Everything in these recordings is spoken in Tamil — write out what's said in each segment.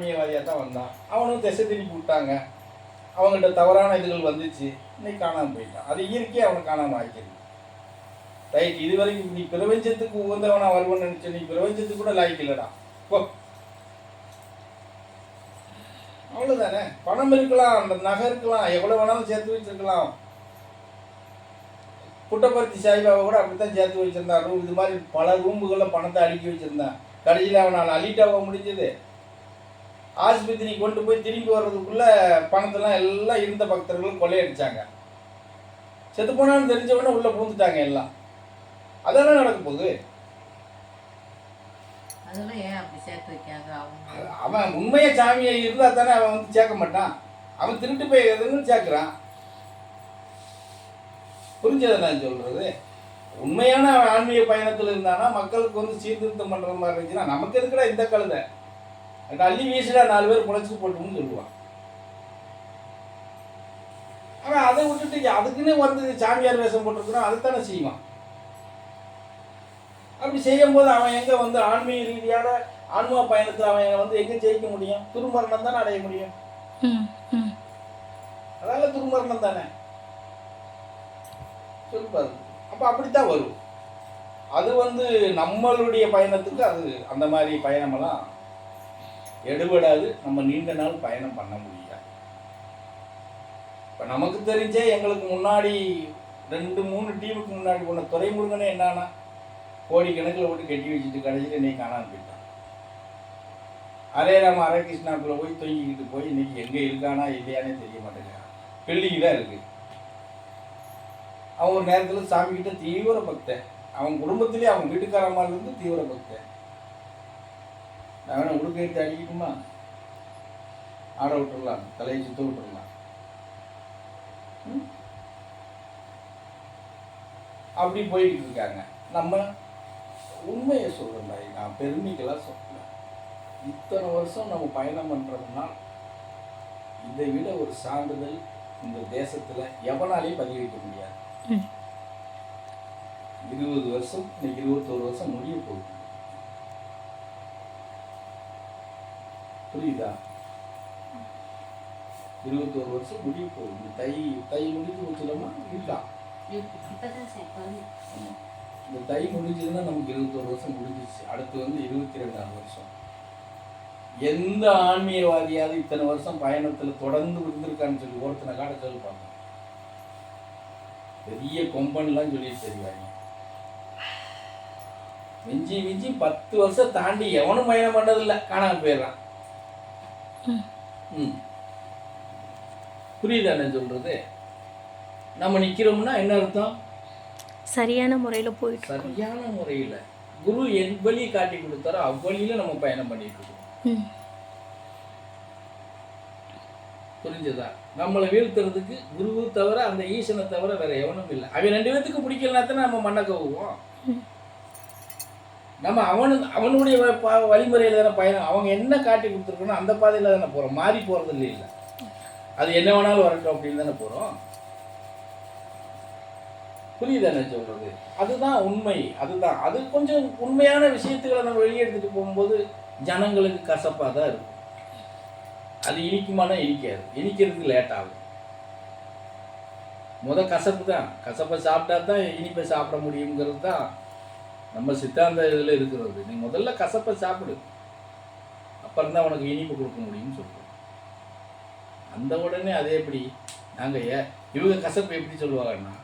ஆன்மீகவாதியாக தான் வந்தான். அவனும் திசை திருப்பி விட்டாங்க. அவங்கள்ட்ட தவறான இதுகள் வந்துச்சு. இன்னைக்கு காணாமல் போயிட்டான். அது இயற்கையாக அவனை காணாமல் ஆக்கிடுது. ரைட் இது வரைக்கும் நீ பிரபஞ்சத்துக்கு உகந்தவனா வருவன்னு நினச்ச நீ பிரபஞ்சத்துக்கு கூட லாய்க்கு இல்லடா. போ. அவ்வளோதானே பணம் இருக்கலாம் அந்த நகை இருக்கலாம் எவ்வளோ வேணாலும் சேர்த்து வச்சிருக்கலாம். புட்டபர்த்தி சாய்பாபா கூட அப்படித்தான் சேர்த்து வச்சிருந்தான் ரூம் இது மாதிரி பல ரூம்புகளில் பணத்தை அடுக்கி வச்சிருந்தான். கடைசியில் அவனால் அள்ளிட்டாக முடிஞ்சது. ஆஸ்பத்திரி கொண்டு போய் திரும்பி வர்றதுக்குள்ள பணத்தெல்லாம் எல்லாம் இருந்த பக்தர்களும் கொள்ளையடிச்சாங்க. செத்து போனான்னு தெரிஞ்ச உடனே உள்ள பூந்துட்டாங்க எல்லாம். அதானே நடக்க போகுது? அதெல்லாம் அவன் உண்மையா சாமியை இருந்தா தானே அவன் வந்து சேர்க்க மாட்டான். அவன் திருட்டு போய் எதுன்னு சேர்க்குறான். புரிஞ்சதை நான் சொல்றது? உண்மையான ஆன்மீக பயணத்தில் இருந்தானா மக்களுக்கு வந்து சீர்திருத்தம் பண்ற மாதிரி இருந்துச்சுன்னா நமக்கு எதுக்குடா இந்த கழுதை? அந்த அள்ளி வீசுடா நாலு பேர் முளைச்சு போட்டுன்னு சொல்லுவான். அவன் அதை விட்டுட்டு அதுக்குன்னு வந்து சாமியார் வேஷம் போட்டிருக்கிறான் அதுதானே செய்வான். அப்படி செய்யும்போது அவன் எங்க வந்து ஆன்மீக ரீதியான ஆன்மீக பயணத்தில் அவன் வந்து எங்க ஜெயிக்க முடியும்? துருமரணம் தானே அடைய முடியும்? அதனால துருமரணம் தானே? சொல்லுப்பாரு அப்ப அப்படித்தான் வரும். அது வந்து நம்மளுடைய பயணத்துக்கு அது அந்த மாதிரி பயணமெல்லாம் எடுபடாது நம்ம நீண்ட நாள் பயணம் பண்ண முடியாது. இப்போ நமக்கு தெரிஞ்சே எங்களுக்கு முன்னாடி ரெண்டு மூணு டீமுக்கு முன்னாடி போன துறைமுருகனே என்னன்னா கோடிக்கணக்கில் போட்டு கட்டி வச்சுட்டு கடைசியில் இன்னைக்கு காணாமல் போயிட்டான். அரே ராம அரே கிருஷ்ணாக்குள்ளே போய் தொங்கிக்கிட்டு போய் இன்னைக்கு எங்கே இருக்கானா இல்லையானே தெரிய மாட்டேங்கிறான் பில்டிங் தான் இருக்கு. அவன் ஒரு நேரத்தில் சாமிக்கிட்ட தீவிர பக்தன். அவன் குடும்பத்திலே அவன் வீட்டுக்காரம்மால இருந்து தீவிர பக்தன். நான் வேணா உடுக்க எடுத்து அடிக்கணுமா ஆட விட்டுறலாம் தலையை சுத்த விட்டுறலாம் ம்? அப்படி போயிட்டு இருக்காங்க. நம்ம உண்மையை சொல்கிறேன் நான் பெருமைக்கெல்லாம் சொல்லல. இத்தனை வருஷம் நம்ம பயணம் பண்ணுறோம்னா இதை விட ஒரு சான்றிதழ் இந்த தேசத்தில் எவனாலையும் பதிவு வைக்க முடியாது. இருபது வருஷம் இன்னைக்கு இருபத்தோரு வருஷம் முடிய போகுது. புரியுதா? இருபத்தோரு வருஷம் முடிய போகுது. இந்த தை தை முடிஞ்சு வச்சுலமா இருக்கா இப்பதான் சார் குழந்தை. ஆமா. இந்த தை முடிஞ்சதுன்னா நமக்கு இருபத்தோரு வருஷம் முடிஞ்சிச்சு அடுத்து வந்து இருபத்தி ரெண்டாவது வருஷம். எந்த ஆன்மீகவாதியாவது இத்தனை வருஷம் பயணத்தில் தொடர்ந்து இருந்திருக்கான்னு சொல்லி ஒருத்தனை காட்ட சொல்லி பார்ப்போம். பெரிய கொம்பன்லாம் சொல்லிட்டு தெரிவாங்க மிஞ்சி மிஞ்சி பத்து வருஷம் தாண்டி எவனும் பயணம் பண்ணதில்லை. காணாம போயிடுறான். புரியுதா நான் சொல்றது? நம்ம நிக்கிறோம்னா என்ன அர்த்தம்? சரியான முறையில் போயிட்டு சரியான முறையில். குரு வழியை காட்டி கொடுத்தாரோ அவ்வழியில நம்ம பயணம் பண்ணிட்டு இருக்கோம். புரிஞ்சதா? நம்மளை வீழ்த்துறதுக்கு குருவு தவிர அந்த ஈசனை தவிர வேற எவனும் இல்லை. அவன் ரெண்டு பேத்துக்கு பிடிக்கலனா தானே நம்ம மண்ணை கவுவோம். நம்ம அவனு அவனுடைய வழிமுறையில் தானே பயணம். அவங்க என்ன காட்டி கொடுத்துருக்கணும் அந்த பாதையில் தானே போகிறோம் மாறி போகிறது இல்லை இல்லை. அது என்ன வேணாலும் வரட்டும் அப்படின்னு தானே போகிறோம் புரியுதா சொல்கிறது அதுதான் உண்மை. அதுதான். அது கொஞ்சம் உண்மையான விஷயத்துக்களை நம்ம வெளியே எடுத்துகிட்டு போகும்போது ஜனங்களுக்கு கசப்பாக தான் இருக்கும். அது இனிக்குமானா இனிக்காது. இனிக்கிறதுக்கு லேட் ஆகும். முத கசப்பு தான். கசப்பை சாப்பிட்டா தான் இனிப்பை சாப்பிட முடியுங்கிறது தான் நம்ம சித்தாந்த இதில் இருக்கிறது. நீ முதல்ல கசப்பை சாப்பிடு. அப்புறம் தான் உனக்கு இனிப்பு கொடுக்க முடியும்னு சொல்லுவோம் அந்த உடனே அதே எப்படி நாங்கள் ஏ இவங்க கசப்பு எப்படி சொல்லுவாங்கன்னா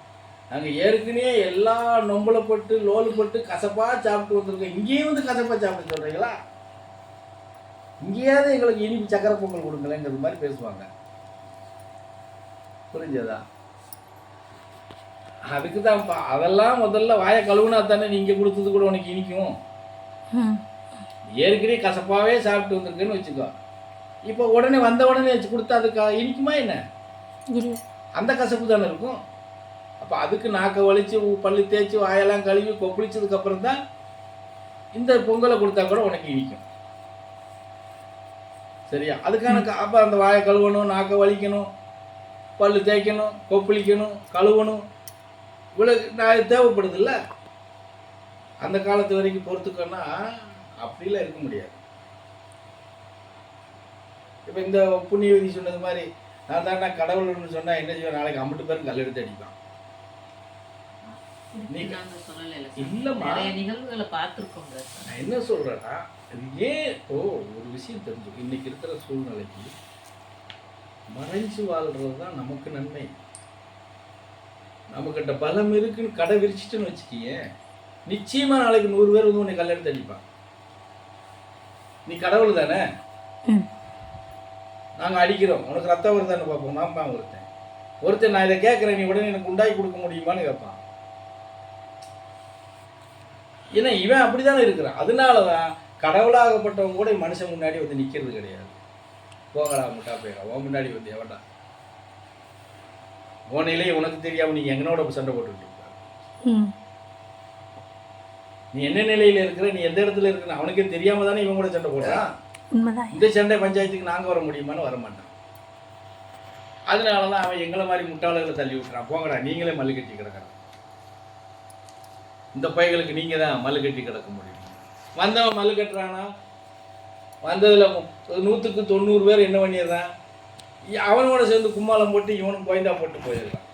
நாங்கள் ஏற்கனவே எல்லா நொம்பலை லோலுப்பட்டு கசப்பாக சாப்பிட்டு வந்துருக்கோம். இங்கேயும் வந்து கசப்பாக சாப்பிட சொல்கிறீங்களா இங்கேயாவது எங்களுக்கு இனிப்பு சக்கரை பொங்கல் கொடுங்களேங்கிறது மாதிரி பேசுவாங்க. புரிஞ்சதா? அதுக்கு தான் அதெல்லாம் முதல்ல வாயை கழுவுனா தானே நீங்கள் கொடுத்தது கூட உனக்கு இனிக்கும். ஏற்கனவே கசப்பாகவே சாப்பிட்டு வந்திருக்கேன்னு வச்சுக்கோ. இப்போ உடனே வந்த உடனே வச்சு கொடுத்தா அதுக்கு இனிக்குமா என்ன? அந்த கசப்பு தானே இருக்கும். அப்போ அதுக்கு நாக்கை உ- பல்லு தேய்ச்சி வாயெல்லாம் கழுவி கொப்பளிச்சதுக்கு அப்புறம் தான் இந்த பொங்கலை கொடுத்தா கூட உனக்கு இனிக்கும். சரியா? அதுக்கான அப்போ அந்த வாயை கழுவணும் நாக்கை வலிக்கணும் பல்லு தேய்க்கணும் கொப்பளிக்கணும் கழுவணும். இவ்வளோ நான் தேவைப்படுதுல்ல? அந்த காலத்து வரைக்கும் பொறுத்துக்கன்னா அப்படிலாம் இருக்க முடியாது. இப்போ இந்த புண்ணியவதி சொன்னது மாதிரி நான் நான் கடவுள்னு சொன்னா என்ன செய்வேன்? நாளைக்கு அம்பிட்டு பேரும் கல் எடுத்து அடிப்பான். இல்லம்மா. நிகழ்வுகளை பார்த்துருக்கோம் நான் என்ன சொல்றேன்னா இது ஏன் இப்போ ஒரு விஷயம் தெரிஞ்சுக்கும் இன்னைக்கு இருக்கிற சூழ்நிலைக்கு மறைஞ்சு வாழ்றது தான் நமக்கு நன்மை. நமக்கிட்ட பலம் இருக்குன்னு கடை விரிச்சிட்டுன்னு வச்சுக்கியே நிச்சயமா நாளைக்கு நூறு பேர் வந்து உன்னை கல்லெடுத்து அடிப்பான் நீ கடவுள் தானே? ம். நாங்க அடிக்கிறோம். உனக்கு ரத்தம் வருதான்னு பார்ப்போம். நான்பான் ஒருத்தன். ஒருத்தன் நான் இதை கேட்குறேன் நீ உடனே எனக்கு உண்டாக்கி கொடுக்க முடியுமான்னு கேட்பான். ஏன்னா இவன் அப்படிதானே இருக்கிறான். அதனால தான் கடவுளாகப்பட்டவங்க கூட மனுஷன் முன்னாடி வந்து நிற்கிறது கிடையாது. போங்கடா முட்டா போயிடா. உன் முன்னாடி வந்து எவன்டா? உன் நிலையை உனக்கு தெரியாம நீ எங்கனோட சண்டை போட்டுக்கிட்டு இருக்க. நீ என்ன நிலையில இருக்கிற நீ எந்த இடத்துல இருக்கிற அவனுக்கே தெரியாம தானே இவன் கூட சண்டை போடுறான். இந்த சண்டை பஞ்சாயத்துக்கு நாங்க வர முடியுமான்னு வர மாட்டான் அதனால தான் அவன் எங்களை மாதிரி முட்டாளர்களை தள்ளி விட்டுறான். போங்கடா நீங்களே மல்லு கட்டி கிடக்குறான். இந்த பைகளுக்கு நீங்க தான் மல்லு கட்டி கிடக்க முடியும். வந்தவன் மல்லு கட்டுறானா? வந்ததுல நூத்துக்கு தொண்ணூறு பேர் என்ன பண்ணிடுறான்? இ- அவனோட சேர்ந்து கும்மாளம் போட்டு இவனும் கோயந்தா போட்டு போயிடுறான்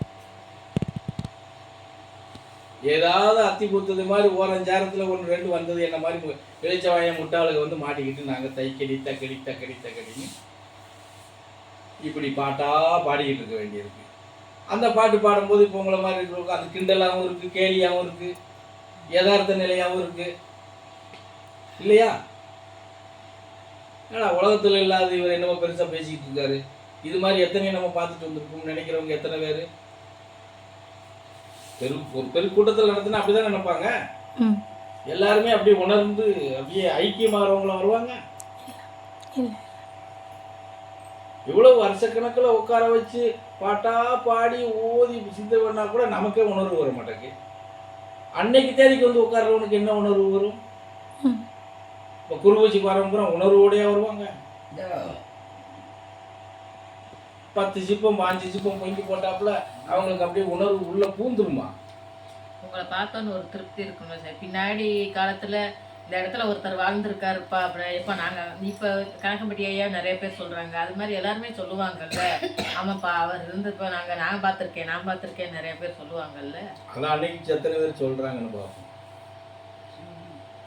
ஏதாவது அத்தி பூத்தது மாதிரி ஓரஞ்சாரத்தில் ஒன்று ரெண்டு வந்தது என்ன மாதிரி மு- இளைச்சவாய முட்டாளுக்கு வந்து மாட்டிக்கிட்டு நாங்கள் தைக்கடி தக்கடி தக்கடி தக்கடின்னு இப்படி பாட்டாக பாடிக்கிட்டு இருக்க வேண்டியிருக்கு. அந்த பாட்டு பாடும்போது இப்போ உங்களை மாதிரி இருக்கிறவங்க அது கிண்டலாகவும் இருக்குது கேலியாகவும் இருக்குது யதார்த்த நிலையாகவும் இருக்குது இல்லையா? ஏன்னா உலகத்தில் இல்லாத இவர் என்னமோ பெருசாக பேசிக்கிட்டு இருக்காரு. இது மாதிரி எத்தனை நம்ம பார்த்துட்டு வந்திருக்கோம்னு நினைக்கிறவங்க எத்தனை பேர்? பெரு ஒரு பெருக்கூட்டத்தில் நடத்தினா அப்படி தான் நினைப்பாங்க எல்லாருமே அப்படியே உணர்ந்து அப்படியே ஐக்கியமாகறவங்களும் வருவாங்க. இவ்வளவு வருஷக்கணக்கில் உட்கார வச்சு பாட்டா பாடி ஓதி சித்த பண்ணா கூட நமக்கே உணர்வு வர மாட்டேங்குது. அன்னைக்கு தேதிக்கு வந்து உட்கார்றவனுக்கு என்ன உணர்வு வரும்? இப்போ குருவச்சிக்கு வரவங்க உணர்வோடையே வருவாங்க. பத்து சிப்பம் பாஞ்சு சிப்பம் பொங்கி போட்டாப்புல அவங்களுக்கு அப்படியே உணர்வு உள்ள பூந்துருமா? உங்களை பார்த்தோன்னு ஒரு திருப்தி இருக்கும்ல சார். பின்னாடி காலத்துல இந்த இடத்துல ஒருத்தர் வாழ்ந்திருக்காருப்பா அப்புறம் இப்போ நாங்க இப்போ கணக்கம்பட்டி ஐயா நிறைய பேர் சொல்றாங்க. அது மாதிரி எல்லாருமே சொல்லுவாங்கல்ல. ஆமாப்பா அவர் இருந்தப்ப நாங்க நான் பார்த்திருக்கேன் நான் பார்த்திருக்கேன் நிறைய பேர் சொல்லுவாங்கல்ல. அதான் அன்னைக்கு எத்தனை பேர் சொல்றாங்கன்னு பார்ப்போம்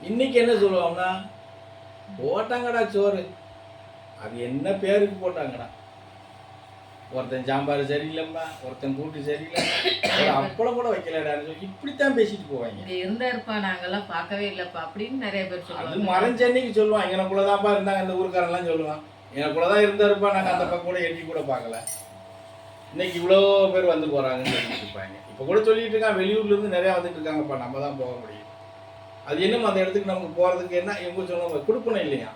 இன்னைக்கு என்ன சொல்லுவாங்கன்னா போட்டாங்கடா சோறு. அது என்ன பேருக்கு போட்டாங்கடா. ஒருத்தன் சாம்பார் சரியில்லைம்மா ஒருத்தன் கூட்டு சரியில்லைம்மா ஒரு அப்பளம் கூட வைக்கலடான்னு சொல்லி இப்படித்தான் பேசிட்டு போவாங்க. இங்க இருந்தாருப்பா நாங்கெல்லாம் பார்க்கவே இல்லப்பா அப்படின்னு நிறைய பேர் அது சொல்லுவாங்க. மறைஞ்ச அன்னைக்கு சொல்லுவான் எனக்குள்ளதான்ப்பா இருந்தாங்க இந்த ஊருக்காரெல்லாம் சொல்லுவான். எனக்குள்ளதான் இருந்தாருப்பா நாங்கள் அந்த பக்கம் கூட எட்டி கூட பார்க்கல. இன்னைக்கு இவ்வளோ பேர் வந்து போறாங்கன்னு சொல்லிட்டு இருப்பாங்க. இப்போ கூட சொல்லிட்டு இருக்கான் வெளியூர்ல இருந்து நிறைய வந்துட்டு இருக்காங்கப்பா நம்ம தான் போக முடியும். அது என்னமோ அந்த இடத்துக்கு நமக்கு போறதுக்கு என்ன இவங்க சொல்லுவாங்க கொடுக்கணும் இல்லையா?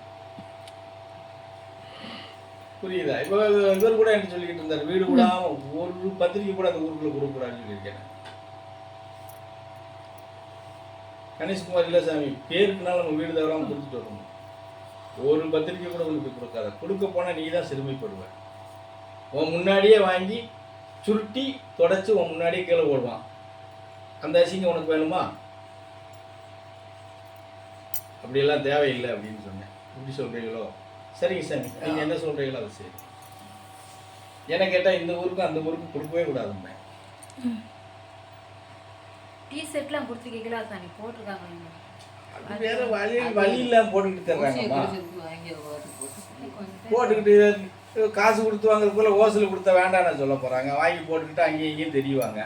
புரியுதா? இப்போ இவர் கூட என்ன சொல்லிக்கிட்டு இருந்தார் வீடு கூட ஒரு பத்திரிக்கை கூட அந்த ஊருக்குள்ள கொடுக்கூடாதுன்னு சொல்லியிருக்கேன். கணேஷ்குமார் இல்லை சாமி பேருக்குனால நம்ம வீடு தவறாமல் கொடுத்துட்டு வரணும். ஒரு பத்திரிக்கை கூட உங்களுக்கு கொடுக்காத. கொடுக்க போனால் நீ தான் சிறுமைப்படுவேன் உன் முன்னாடியே வாங்கி சுருட்டி தொடச்சி உன் முன்னாடியே கீழே போடுவான். அந்த அசிங்கம் உனக்கு வேணுமா? அப்படியெல்லாம் தேவையில்லை அப்படின்னு சொன்னேன். இப்படி சொல்கிறீங்களோ சரிங்க சாமி. நீங்கள் என்ன சொல்கிறீங்களோ அது சரி. என்ன கேட்டால் இந்த ஊருக்கும் அந்த ஊருக்கும் கொடுக்கவே கூடாதுங்க டீ ஷர்ட்லாம் கொடுத்துருக்கீங்களா சாமி? போட்டிருக்காங்க. அது வேற வழி வழி இல்லாமல் போட்டுக்கிட்டு தர்றாங்கம்மா. போட்டுக்கிட்டு காசு கொடுத்து வாங்குறது போல ஓசில் கொடுத்தா வேண்டாம்னு சொல்ல போறாங்க. வாங்கி போட்டுக்கிட்டு அங்கேயும் இங்கேயும் தெரியுவாங்க.